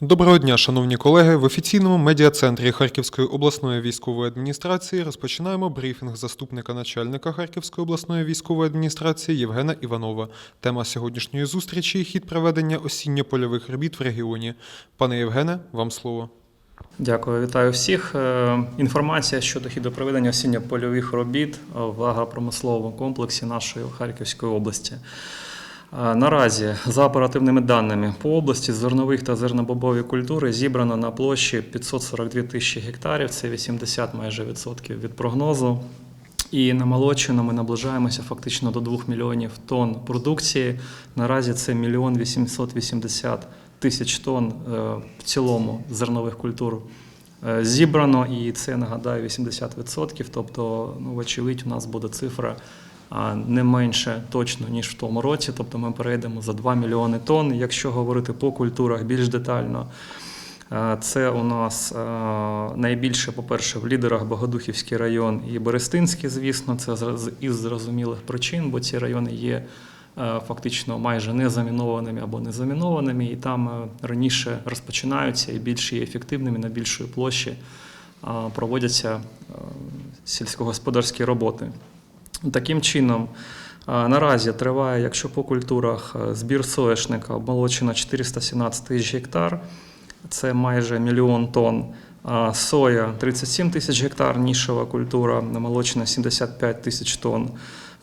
Доброго дня, шановні колеги. В офіційному медіа-центрі Харківської обласної військової адміністрації розпочинаємо брифінг заступника начальника Харківської обласної військової адміністрації Євгена Іванова. Тема сьогоднішньої зустрічі хід проведення осінньо-польових робіт в регіоні. Пане Євгене, вам слово. Дякую, вітаю всіх. Е, Інформація щодо хідопроведення осінньо-польових робіт в агропромисловому комплексі нашої Харківської області. Наразі, за оперативними даними, по області зернових та зернобобові культури зібрано на площі 542 тисячі гектарів, це 80 майже відсотків від прогнозу. І на молодчину ми наближаємося фактично до 2 мільйонів тонн продукції. Наразі це мільйон 880 тисяч тонн е, в цілому зернових культур е, зібрано, і це нагадаю 80%. Тобто, ну, вочевидь, у нас буде цифра не менше точно ніж в тому році. Тобто ми перейдемо за 2 мільйони тонн. Якщо говорити по культурах більш детально. Е, Це у нас е, найбільше, по-перше, в лідерах Богодухівський район і Берестинський, звісно, це із зрозумілих причин, бо ці райони є е, фактично майже незамінованими або незамінованими, і там раніше розпочинаються і більш є ефективними на більшої площі проводяться сільськогосподарські роботи. Таким чином, е, наразі триває, якщо по культурах е, збір соєшника обмолочено 417 тисяч гектар, це майже мільйон тонн. Соя 37 тисяч гектар, нішова культура, намолочена 75 тисяч тонн.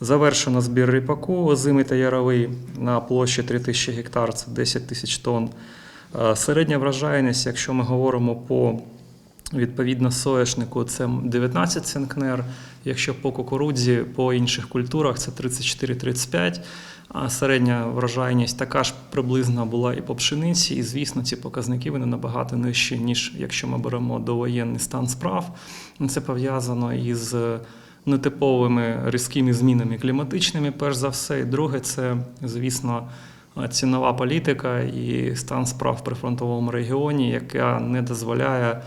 Завершено збір ріпаку озимий та яровий на площі 3 тисячі гектар, це 10 тисяч тонн. Е, Середня вражайність, якщо ми говоримо по відповідно соняшнику, це 19 центнер. Якщо по кукурудзі, по інших культурах це 34-35. А середня врожайність така ж приблизно була і по пшениці. І звісно, ці показники вони набагато нижчі, ніж якщо ми беремо довоєнний стан справ. Це пов'язано із нетиповими різкими змінами кліматичними, перш за все. І друге, це, звісно, цінова політика і стан справ в прифронтовому регіоні, яка не дозволяє.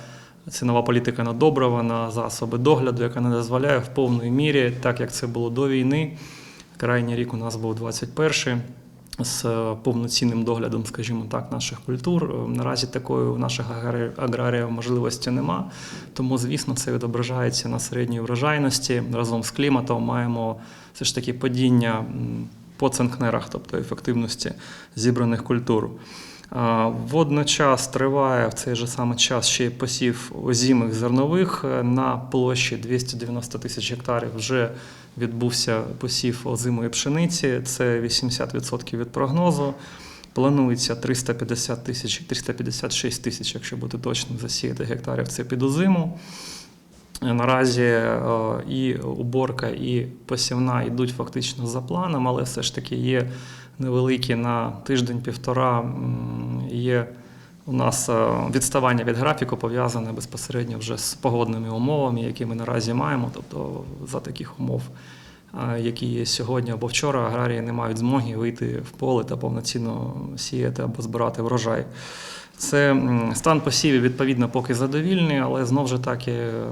Цінова політика на добрива, на засоби догляду, яка не дозволяє в повній мірі, так як це було до війни. Крайній рік у нас був 21-й, з повноцінним доглядом, скажімо так, наших культур. Наразі такої у наших аграрі- аграріїв можливості нема. Тому, звісно, це відображається на середній врожайності. Разом з кліматом маємо все ж таки падіння по центнерах, тобто ефективності зібраних культур. Водночас триває в цей же самий час ще й посів озімих зернових Е, на площі 290 тисяч гектарів. Вже відбувся посів озимої пшениці. Це 80% від прогнозу. Планується 350 тисяч, 356 тисяч, якщо бути точним, засіяти гектарів. Це під озиму. Наразі е, і уборка, і посівна йдуть фактично за планом, але все ж таки є невеликі на тиждень-півтора. Є у нас е, відставання від графіку пов'язане безпосередньо вже з погодними умовами, які ми наразі маємо. Тобто за таких умов, е, які є сьогодні або вчора, аграрії не мають змоги вийти в поле та повноцінно сіяти або збирати врожай. Це стан посівів, відповідно, поки задовільний, але знову ж таки, е,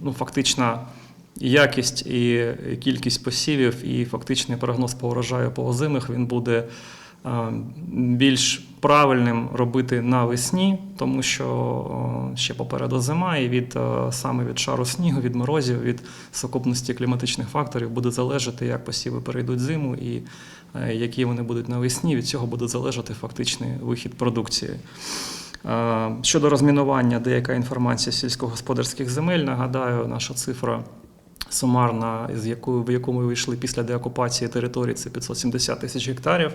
ну, фактично, якість і кількість посівів, і фактичний прогноз по врожаю по озимих він буде е, більш правильним робити навесні, тому що е, ще попереду зима, і від е, саме від шару снігу, від морозів, від сукупності кліматичних факторів буде залежати, як посіви перейдуть зиму і які вони будуть навесні. Від цього буде залежати фактичний вихід продукції. Щодо розмінування, деяка інформація сільськогосподарських земель. Нагадаю, наша цифра сумарна, з якою в яку ми вийшли після деокупації території, це 570 тисяч гектарів.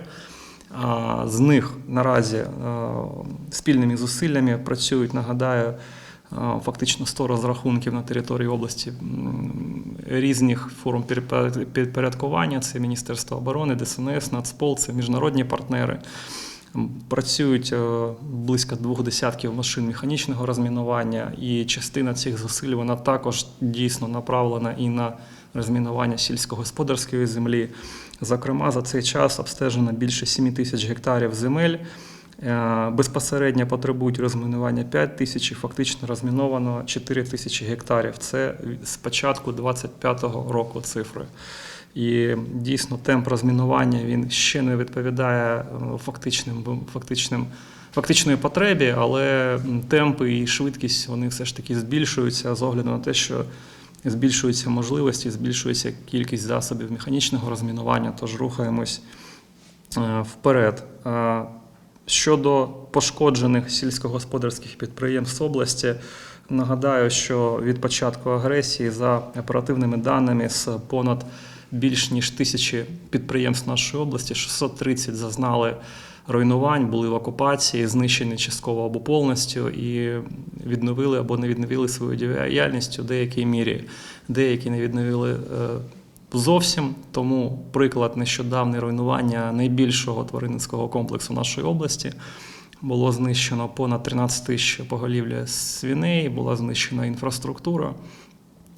З них наразі спільними зусиллями працюють, нагадаю, фактично 100 розрахунків на території області різних форм підпорядкування. Це Міністерство оборони, ДСНС, Нацпол, це міжнародні партнери. Працюють е, близько двох десятків машин механічного розмінування, і частина цих зусиль вона також дійсно направлена і на розмінування сільськогосподарської землі. Зокрема, за цей час обстежено більше 7 тисяч гектарів земель. Е, Безпосередньо потребують розмінування 5 тисяч і фактично розміновано 4 тисячі гектарів. Це з початку 25-го року цифри. І дійсно темп розмінування він ще не відповідає е, фактичним, фактичним фактичної потребі, але темпи і швидкість вони все ж таки збільшуються з огляду на те, що збільшуються можливості, збільшується кількість засобів механічного розмінування, тож рухаємось е, вперед. Е, Щодо пошкоджених сільськогосподарських підприємств області, нагадаю, що від початку агресії за оперативними даними з понад більш ніж тисячі підприємств нашої області, 630 зазнали руйнувань, були в окупації, знищені частково або повністю і відновили або не відновили свою діяльність у деякій мірі. Деякі не відновили е, зовсім. Тому приклад нещодавне руйнування найбільшого тваринницького комплексу нашої області. Було знищено понад 13 тисяч поголів'я свиней, була знищена інфраструктура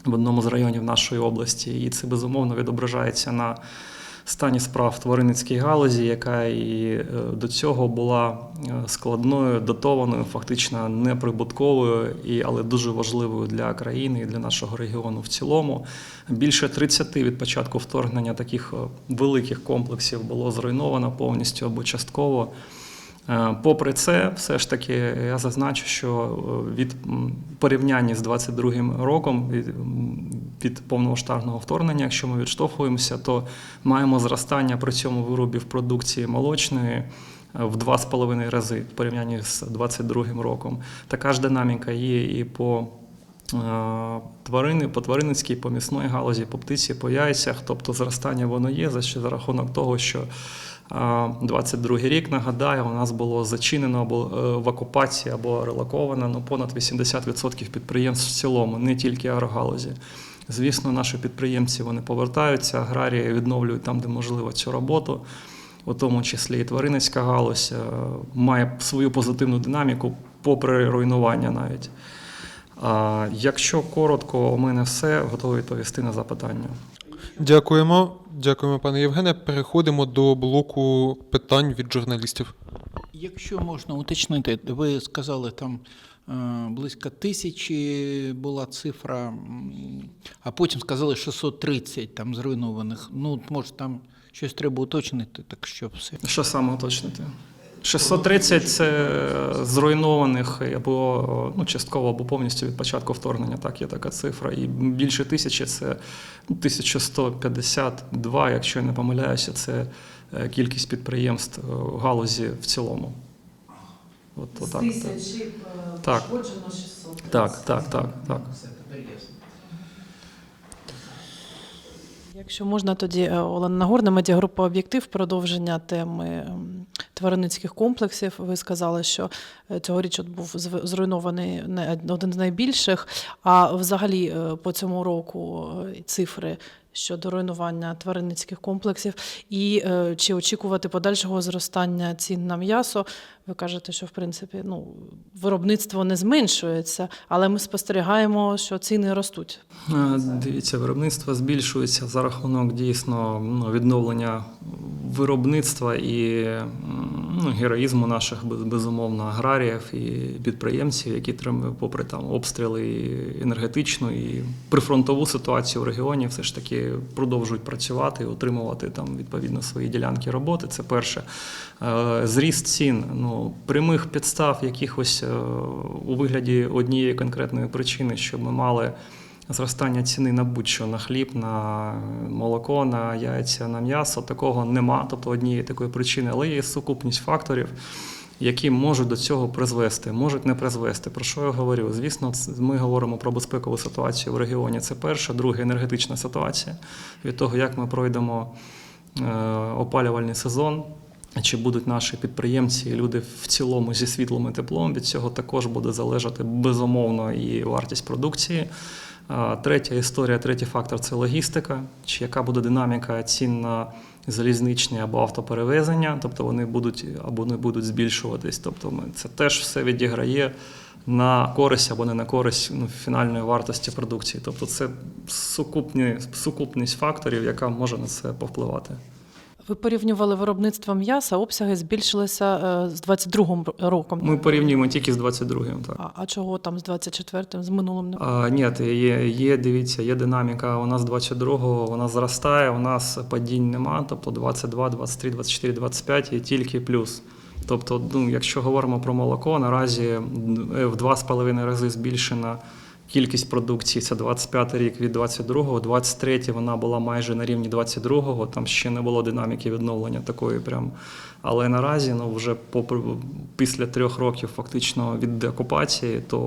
в одному з районів нашої області, і це безумовно відображається на стані справ тваринницькій галузі, яка і е, до цього була е, складною, дотованою, фактично неприбутковою, і, але дуже важливою для країни і для нашого регіону в цілому. Більше 30 від початку вторгнення таких е, великих комплексів було зруйновано повністю або частково. Е, Попри це, все ж таки я зазначу, що е, від порівняння з 22-м роком від, повномасштабного вторгнення, якщо ми відштовхуємося, то маємо зростання при цьому виробів продукції молочної е, в 2,5 рази в порівнянні з 22-м роком. Така ж динаміка є і по тварини, по тваринницькій, по м'ясної галузі, по птиці, по яйцях. Тобто зростання воно є за рахунок того, що 22 рік, нагадаю, у нас було зачинено або е, в окупації або релоковано ну, понад 80% підприємств в цілому, не тільки агрогалузі. Звісно, наші підприємці вони повертаються, аграрії відновлюють там, де можливо цю роботу, у тому числі і тваринницька галузь е, має свою позитивну динаміку, попри руйнування навіть. Якщо коротко, у мене все, готовий відповісти на запитання. Дякуємо. Дякуємо, пане Євгене. Переходимо до блоку питань від журналістів. Якщо можна уточнити, ви сказали, там е, близько тисячі була цифра, а потім сказали 630 там зруйнованих. Ну, може, там щось треба уточнити, так що все. Що саме уточнити? 630 це зруйнованих або ну, частково або повністю від початку вторгнення. Так, є така цифра. І більше тисячі це ну, 1152, якщо я не помиляюся, це е, кількість підприємств е, в галузі в цілому. От, З отак. тисячі е, Так. пошкоджено 600. Так, так, так, так. Якщо можна, тоді е, Олена Нагорна, медіагрупа Об'єктив, продовження теми ем, тваринницьких комплексів. Ви сказали, що е, цьогоріч от був зруйнований один з найбільших. А взагалі е, по цьому року цифри щодо руйнування тваринницьких комплексів, і е, чи очікувати подальшого зростання цін на м'ясо? Ви кажете, що в принципі ну, виробництво не зменшується, але ми спостерігаємо, що ціни ростуть. Е, Дивіться, виробництво збільшується за рахунок дійсно ну, відновлення виробництва і ну, героїзму наших без- безумовно аграріїв і підприємців, які тримають, попри там обстріли і енергетичну і прифронтову ситуацію в регіоні, все ж таки продовжують працювати отримувати там відповідно свої ділянки роботи. Це перше. Е, Зріст цін, ну прямих підстав якихось е, у вигляді однієї конкретної причини, щоб ми мали зростання ціни на будь-що на хліб, на молоко, на яйця, на м'ясо. Такого нема, тобто однієї такої причини, але є сукупність факторів. Які можуть до цього призвести, можуть не призвести. Про що я говорю? Звісно, ми говоримо про безпекову ситуацію в регіоні. Це перше, друге енергетична ситуація. Від того, як ми пройдемо е, опалювальний сезон, чи будуть наші підприємці, і люди в цілому зі світлом і теплом. Від цього також буде залежати безумовно і вартість продукції. Третя історія, третій фактор це логістика, чи яка буде динаміка цін на залізничні або автоперевезення, тобто вони будуть або не будуть збільшуватись. Тобто ми, це теж все відіграє на користь або не на користь ну, фінальної вартості продукції. Тобто це сукупні, сукупність факторів, яка може на це повпливати. Ви порівнювали виробництво м'яса, обсяги збільшилися е, з 22-м роком. Ми порівнюємо тільки з 22-м. Так. А, а чого там з 24-м, з минулим А, ні, є, є, дивіться, є динаміка. У нас 22-го вона зростає, у нас падінь нема, тобто 22, 23, 24, 25 і тільки плюс. Тобто, ну, якщо говоримо про молоко, наразі е, в 2,5 рази збільшена кількість продукції. Це 25 рік від 22-го, 23 вона була майже на рівні 22-го, там ще не було динаміки відновлення такої прям. Але наразі, ну вже попри після трьох років фактично від деокупації, то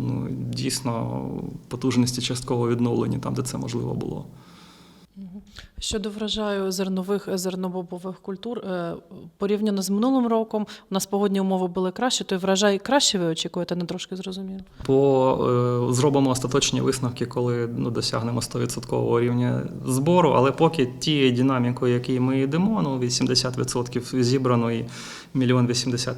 ну, дійсно потужності частково відновлені там, де це можливо було. Щодо врожаю зернових е, зернобобових культур, е, порівняно з минулим роком, у нас погодні умови були кращі, то й врожай краще ви очікуєте, не трошки зрозуміло. По е, зробимо остаточні висновки, коли ну, досягнемо 100% рівня збору, але поки тією динамікою, якій ми йдемо, ну 80% зібрано і мільйон 80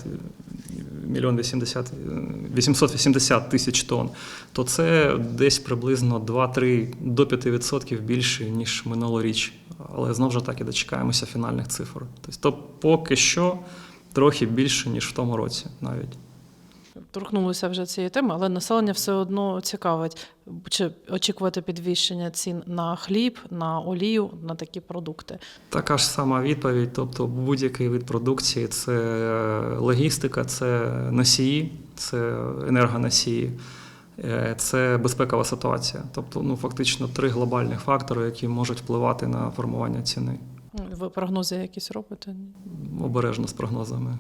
мільйон 80, е, 880 тисяч тонн, то це десь приблизно 2-3 до 5% більше, ніж минулоріч. Але знову ж таки дочекаємося фінальних цифр. Тобто, поки що трохи більше, ніж в тому році навіть. Торкнулися вже цієї теми, але населення все одно цікавить, чи очікувати підвищення цін на хліб, на олію, на такі продукти. Така ж сама відповідь. Тобто, будь-який вид продукції це логістика, це носії, це енергоносії, е, це безпекова ситуація. Тобто, ну фактично три глобальних фактори, які можуть впливати на формування ціни. Ви прогнози якісь робите? Обережно з прогнозами.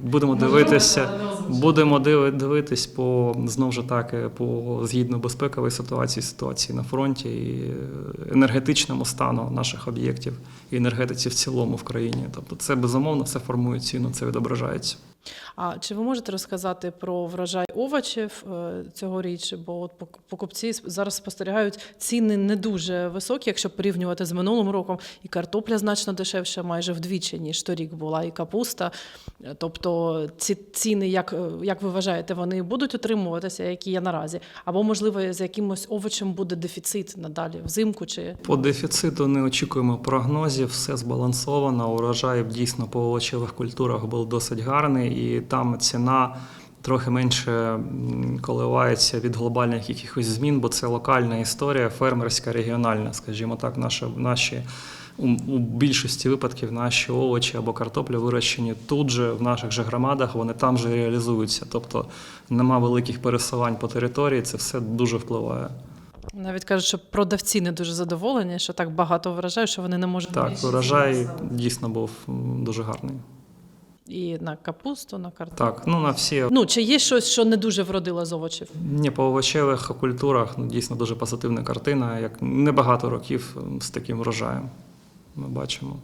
Будемо дивитися, будемо диви- дивитись по знову ж таки по згідно безпекової ситуації, ситуації на фронті і е, енергетичному стану наших об'єктів і енергетиці в цілому в країні. Тобто, це безумовно все формує ціну, це відображається. А чи ви можете розказати про врожай овочів е, цьогоріч? Бо от покупці зараз спостерігають ціни не дуже високі, якщо порівнювати з минулим роком, і картопля значно дешевша, майже вдвічі, ніж торік була, і капуста. Е, Тобто ці ціни, як, е, як ви вважаєте, вони будуть утримуватися, які є наразі? Або, можливо, з якимось овочем буде дефіцит надалі взимку чи По дефіциту не очікуємо прогнозів, все збалансовано. Урожай дійсно по овочевих культурах був досить гарний, і там ціна трохи менше коливається від глобальних якихось змін, бо це локальна історія, фермерська, регіональна, скажімо так, наша, наші. У більшості випадків наші овочі або картопля вирощені тут же, в наших же громадах, вони там же реалізуються. Тобто нема великих пересувань по території, це все дуже впливає. навіть кажуть, що продавці не дуже задоволені, що так багато врожаю, що вони не можуть Так, ціни дійсно був дуже гарний. І на капусту, на картоплю. Так, ну на всі Ну, чи є щось, що не дуже вродило з овочів? ні, по овочевих культурах ну, дійсно дуже позитивна картина, як небагато років з таким врожаєм. Ми бачимо.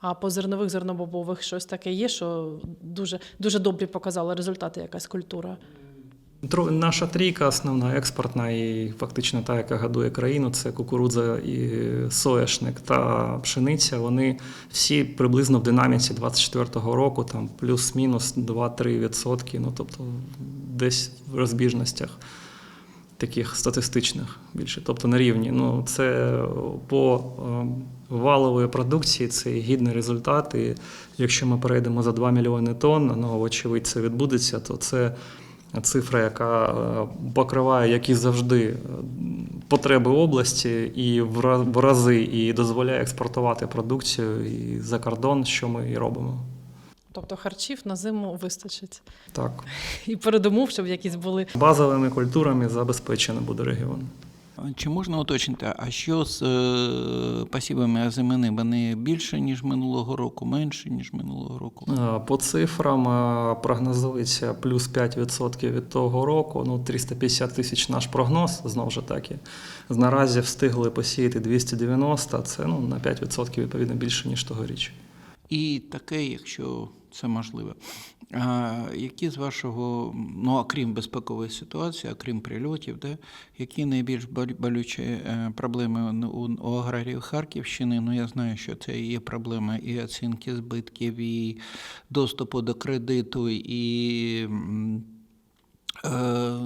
А по зернових зернобобових щось таке є, що дуже, дуже добрі показали результати, якась культура. Наша трійка основна експортна і фактично та, яка годує країну, це кукурудза і соняшник та пшениця. Вони всі приблизно в динаміці 24-го року, там плюс-мінус 2-3 відсотки, ну тобто десь в розбіжностях таких статистичних більше, тобто на рівні. Ну, це по е, валової продукції це гідний результат. І якщо ми перейдемо за 2 мільйони тонн, ну, очевидь, це відбудеться, то це цифра, яка е, покриває, як і завжди, е, потреби області і в рази і дозволяє експортувати продукцію і за кордон, що ми і робимо. Тобто харчів на зиму вистачить. Так, І передумов, щоб якісь були. базовими культурами забезпечений буде регіон. Чи можна уточнити, а що з е, пасівами озимини? Вони більше, ніж минулого року, менше, ніж минулого року? Е, По цифрам е, прогнозується плюс 5% від того року. Ну, 350 тисяч наш прогноз, знову ж таки. Наразі встигли посіяти 290, це ну, на 5% відповідно більше, ніж тогоріч. І таке, якщо це можливо. А, які з вашого, ну окрім безпекової ситуації, окрім прильотів, де, які найбільш болючі е, проблеми у, у аграріїв Харківщини? Ну, я знаю, що це є проблема і оцінки збитків, і доступу до кредиту, і е,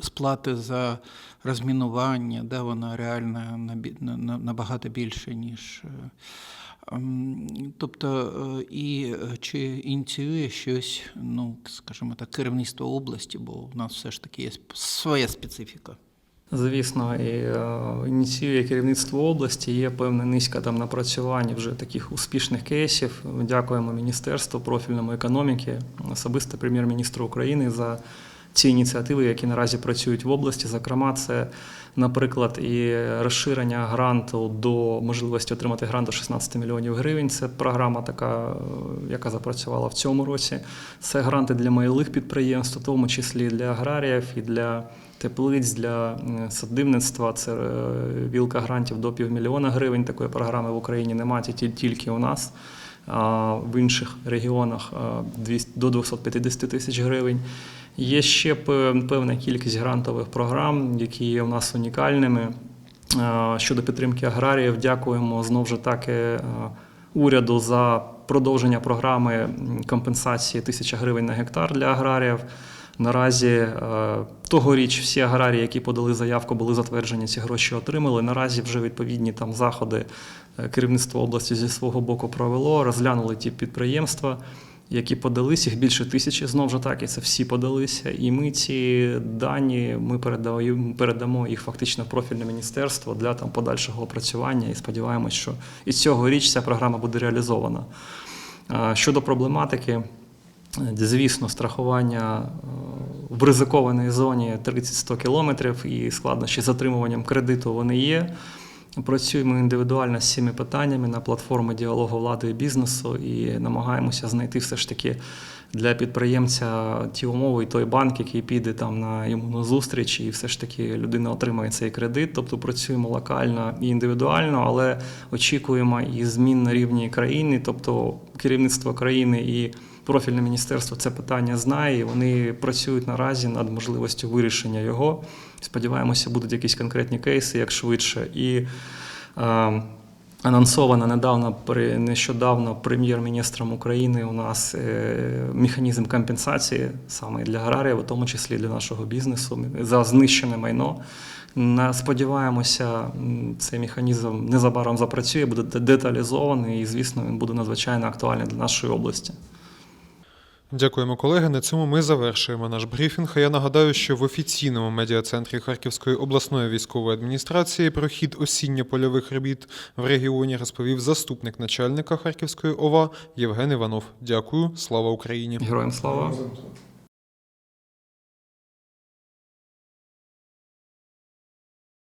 сплати за розмінування, да, вона реально набагато більше, ніж. Ем, Тобто, е, і е, чи ініціює щось, ну скажімо так, керівництво області, бо у нас все ж таки є своя специфіка. Звісно, і е, ініціює керівництво області. Є певна низка там напрацювань вже таких успішних кейсів. Дякуємо Міністерству профільному економіки, особисто прем'єр-міністру України за ці ініціативи, які наразі працюють в області. Зокрема, це, наприклад, і розширення гранту до можливості отримати грант до 16 мільйонів гривень. Це програма, така, е, яка запрацювала в цьому році. Це гранти для малих підприємств, в тому числі для аграріїв і для теплиць для е, садивництва. Це е, вілка грантів до півмільйона гривень. Такої програми в Україні немає тільки у нас. А в інших регіонах 200 до 250 тисяч гривень. Є ще певна кількість грантових програм, які є у нас унікальними. Щодо підтримки аграріїв, дякуємо знову ж таки уряду за продовження програми компенсації 1000 гривень на гектар для аграріїв. Наразі тогоріч всі аграрії, які подали заявку, були затверджені, ці гроші отримали. Наразі вже відповідні там заходи е, керівництво області зі свого боку провело, розглянули ті підприємства, які подались, їх більше тисячі. Знову ж таки, це всі подалися. І ми ці дані ми передаємо, передамо їх фактично в профільне міністерство для там подальшого опрацювання. І сподіваємось, що і цього річ ця програма буде реалізована. Щодо проблематики. Звісно, страхування е, в ризикованій зоні 30-100 кілометрів і складнощі з затримуванням кредиту вони є. Працюємо індивідуально з цими питаннями на платформі діалогу влади і бізнесу і намагаємося знайти все ж таки для підприємця ті умови і той банк, який піде там на йому на зустріч, і все ж таки людина отримає цей кредит. Тобто працюємо локально і індивідуально, але очікуємо і змін на рівні країни, тобто керівництво країни і профільне міністерство це питання знає. і Вони працюють наразі над можливістю вирішення його. Сподіваємося, будуть якісь конкретні кейси, як швидше. І е, анонсовано недавно при- нещодавно прем'єр-міністром України у нас е, механізм компенсації саме для аграріїв, в тому числі для нашого бізнесу за знищене майно. Сподіваємося, цей механізм незабаром запрацює, буде деталізований і, звісно, він буде надзвичайно актуальний для нашої області. Дякуємо, колеги. На цьому ми завершуємо наш брифінг. Я нагадаю, що в офіційному медіа-центрі Харківської обласної військової адміністрації про хід осінньо-польових робіт в регіоні розповів заступник начальника Харківської ОВА Євген Іванов. Дякую, слава Україні! Героям слава!